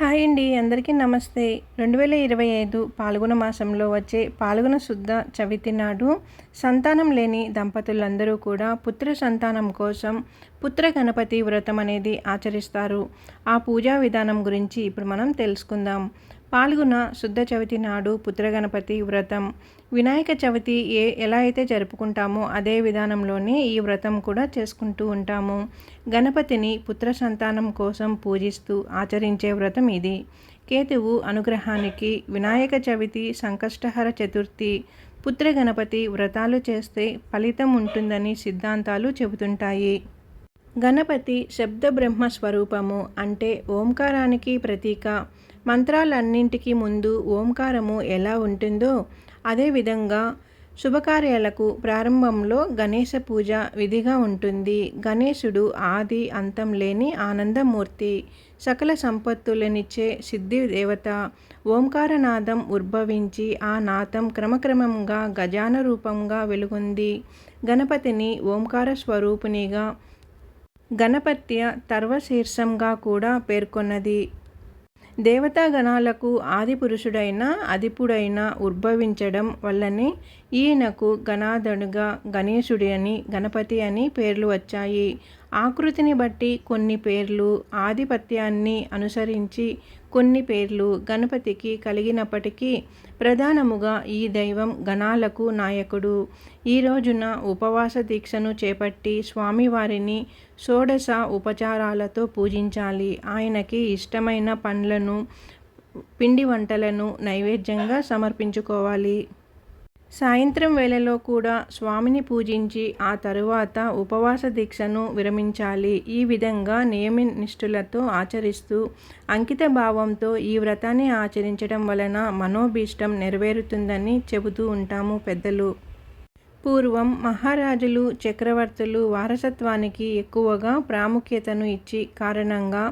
Hi అండి అందరికీ నమస్తే. రెండు వేల ఇరవై ఐదు పాల్గొన మాసంలో వచ్చే పాల్గొన శుద్ధ చవితి నాడు సంతానం లేని దంపతులందరూ కూడా పుత్ర సంతానం కోసం పుత్ర గణపతి వ్రతం అనేది ఆచరిస్తారు. ఆ పూజా విధానం గురించి ఇప్పుడు మనం తెలుసుకుందాం. పాల్గొన శుద్ధ చవితి నాడు పుత్రగణపతి వ్రతం. వినాయక చవితి ఏ ఎలా అయితే జరుపుకుంటామో అదే విధానంలోనే ఈ వ్రతం కూడా చేసుకుంటూ ఉంటాము. గణపతిని పుత్ర సంతానం కోసం పూజిస్తూ ఆచరించే వ్రతం ఇది. కేతువు అనుగ్రహానికి వినాయక చవితి సంకష్టహర చతుర్థి. పుత్ర గణపతి వ్రతాలు చేస్తే ఫలితం ఉంటుందని సిద్ధాంతాలు చెబుతుంటాయి. గణపతి శబ్ద బ్రహ్మ స్వరూపము అంటే ఓంకారానికి ప్రతీక. మంత్రాలన్నింటికి ముందు ఓంకారము ఎలా ఉంటుందో అదేవిధంగా శుభకార్యాలకు ప్రారంభంలో గణేశ పూజ విధిగా ఉంటుంది. గణేశుడు ఆది అంతం లేని ఆనందమూర్తి సకల సంపత్తులనిచ్చే సిద్ధి దేవత. ఓంకారనాదం ఉద్భవించి ఆ నాదం క్రమక్రమంగా గజాన రూపంగా వెలుగొంది. గణపతిని ఓంకార స్వరూపునిగా గణపత్య తర్వశీర్షంగా కూడా పేర్కొన్నది. దేవతాగణాలకు ఆదిపురుషుడైన అధిపుడైన ఉద్భవించడం వల్లనే ఈయనకు గణాధనుగా గణేశుడి అని గణపతి అని పేర్లు వచ్చాయి. ఆకృతిని బట్టి కొన్ని పేర్లు ఆధిపత్యాన్ని అనుసరించి కొన్ని పేర్లు గణపతికి కలిగినప్పటికీ ప్రధానముగా ఈ దైవం గణాలకు నాయకుడు. ఈ రోజున ఉపవాస దీక్షను చేపట్టి స్వామివారిని షోడశ ఉపచారాలతో పూజించాలి. ఆయనకి ఇష్టమైన పండ్లను పిండి వంటలను నైవేద్యంగా సమర్పించుకోవాలి. సాయంత్రం వేళలో కూడా స్వామిని పూజించి ఆ తరువాత ఉపవాస దీక్షను విరమించాలి. ఈ విధంగా నియమ నిష్ఠులతో ఆచరిస్తూ అంకిత భావంతో ఈ వ్రతాన్ని ఆచరించడం వలన మనోభీష్టం నెరవేరుతుందని చెబుతూ ఉంటాము పెద్దలు. పూర్వం మహారాజులు చక్రవర్తులు వారసత్వానికి ఎక్కువగా ప్రాముఖ్యతను ఇచ్చి కారణంగా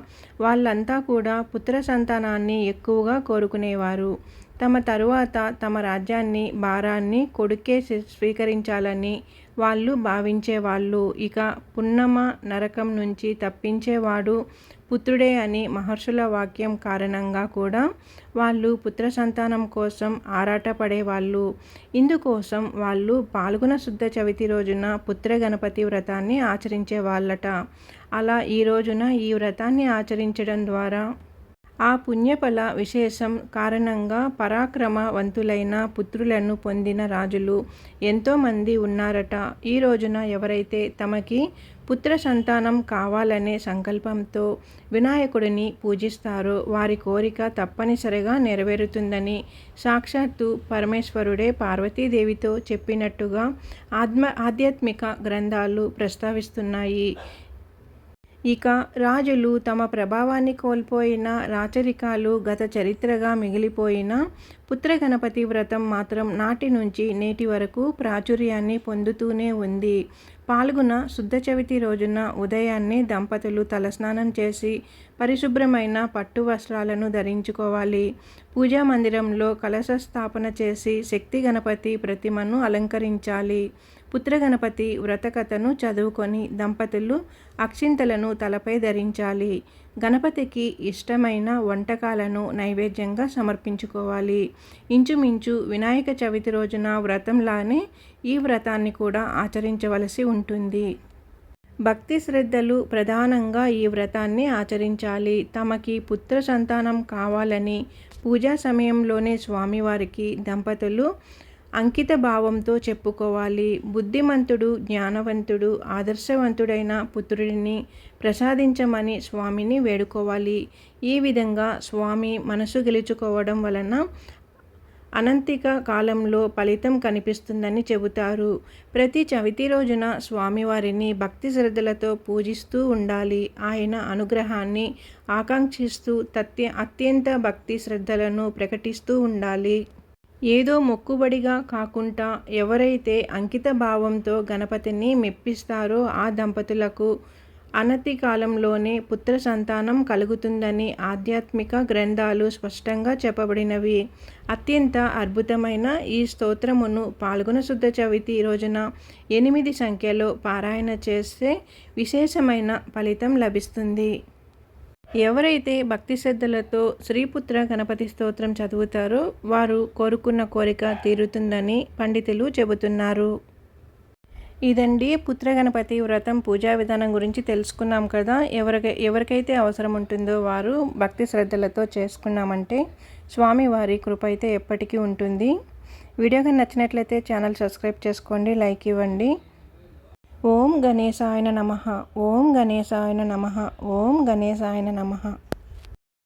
వాళ్ళంతా కూడా పుత్ర సంతానాన్ని ఎక్కువగా కోరుకునేవారు. తమ తరువాత తమ రాజ్యాన్ని భారాన్ని కొడుకే స్వీకరించాలని వాళ్ళు భావించేవాళ్ళు. ఇక పున్నమ నరకం నుంచి తప్పించేవాడు పుత్రుడే అని మహర్షుల వాక్యం కారణంగా కూడా వాళ్ళు పుత్ర సంతానం కోసం ఆరాటపడేవాళ్ళు. ఇందుకోసం వాళ్ళు పాల్గొన శుద్ధ చవితి రోజున పుత్ర గణపతి వ్రతాన్ని ఆచరించే వాళ్ళట అలా ఈ రోజున ఈ వ్రతాన్ని ఆచరించడం ద్వారా ఆ పుణ్యఫల విశేషం కారణంగా పరాక్రమవంతులైన పుత్రులను పొందిన రాజులు ఎంతోమంది ఉన్నారట. ఈ రోజున ఎవరైతే తమకి పుత్ర సంతానం కావాలనే సంకల్పంతో వినాయకుడిని పూజిస్తారో వారి కోరిక తప్పనిసరిగా నెరవేరుతుందని సాక్షాత్తు పరమేశ్వరుడే పార్వతీదేవితో చెప్పినట్టుగా ఆత్మ ఆధ్యాత్మిక గ్రంథాలు ప్రస్తావిస్తున్నాయి. ఇక రాజులు తమ ప్రభావాన్ని కోల్పోయిన రాచరికాలు గత చరిత్రగా మిగిలిపోయిన పుత్రగణపతి వ్రతం మాత్రం నాటి నుంచి నేటి వరకు ప్రాచుర్యాన్ని పొందుతూనే ఉంది. పాల్గొన శుద్ధ చవితి రోజున ఉదయాన్నే దంపతులు తలస్నానం చేసి పరిశుభ్రమైన పట్టు వస్త్రాలను ధరించుకోవాలి. పూజా మందిరంలో కలశ స్థాపన చేసి శక్తి గణపతి ప్రతిమను అలంకరించాలి. పుత్రగణపతి వ్రతకథను చదువుకొని దంపతులు అక్షింతలను తలపై ధరించాలి. గణపతికి ఇష్టమైన వంటకాలను నైవేద్యంగా సమర్పించుకోవాలి. ఇంచుమించు వినాయక చవితి రోజున వ్రతంలానే ఈ వ్రతాన్ని కూడా ఆచరించవలసి ఉంటుంది. భక్తి శ్రద్ధలు ప్రధానంగా ఈ వ్రతాన్ని ఆచరించాలి. తమకి పుత్ర సంతానం కావాలని పూజా సమయంలోనే స్వామివారికి దంపతులు అంకిత భావంతో చెప్పుకోవాలి. బుద్ధిమంతుడు జ్ఞానవంతుడు ఆదర్శవంతుడైన పుత్రుడిని ప్రసాదించమని స్వామిని వేడుకోవాలి. ఈ విధంగా స్వామి మనసు గెలుచుకోవడం వలన అనంతిక కాలంలో ఫలితం కనిపిస్తుందని చెబుతారు. ప్రతి చవితి రోజున స్వామివారిని భక్తి శ్రద్ధలతో పూజిస్తూ ఉండాలి. ఆయన అనుగ్రహాన్ని ఆకాంక్షిస్తూ తత్య అత్యంత భక్తి శ్రద్ధలను ప్రకటిస్తూ ఉండాలి. ఏదో మొక్కుబడిగా కాకుండా ఎవరైతే అంకిత భావంతో గణపతిని మెప్పిస్తారో ఆ దంపతులకు అనతి కాలంలోనే పుత్ర సంతానం కలుగుతుందని ఆధ్యాత్మిక గ్రంథాలు స్పష్టంగా చెప్పబడినవి. అత్యంత అద్భుతమైన ఈ స్తోత్రమును పాల్గొన శుద్ధ చవితి రోజున ఎనిమిది సంఖ్యలో పారాయణ చేస్తే విశేషమైన ఫలితం లభిస్తుంది. ఎవరైతే భక్తి శ్రద్ధలతో శ్రీపుత్ర గణపతి స్తోత్రం చదువుతారో వారు కోరుకున్న కోరిక తీరుతుందని పండితులు చెబుతున్నారు. ఇదండి పుత్ర గణపతి వ్రతం పూజా విధానం గురించి తెలుసుకున్నాం కదా. ఎవరికై ఎవరికైతే అవసరం ఉంటుందో వారు భక్తి శ్రద్ధలతో చేసుకున్నామంటే స్వామివారి కృప అయితే ఎప్పటికీ ఉంటుంది. వీడియో కానీ నచ్చినట్లయితే ఛానల్ సబ్స్క్రైబ్ చేసుకోండి లైక్ ఇవ్వండి. ఓం గణేశాయన నమ. ఓం గణేశాయన నమ. ఓం గణేశాయన నమ.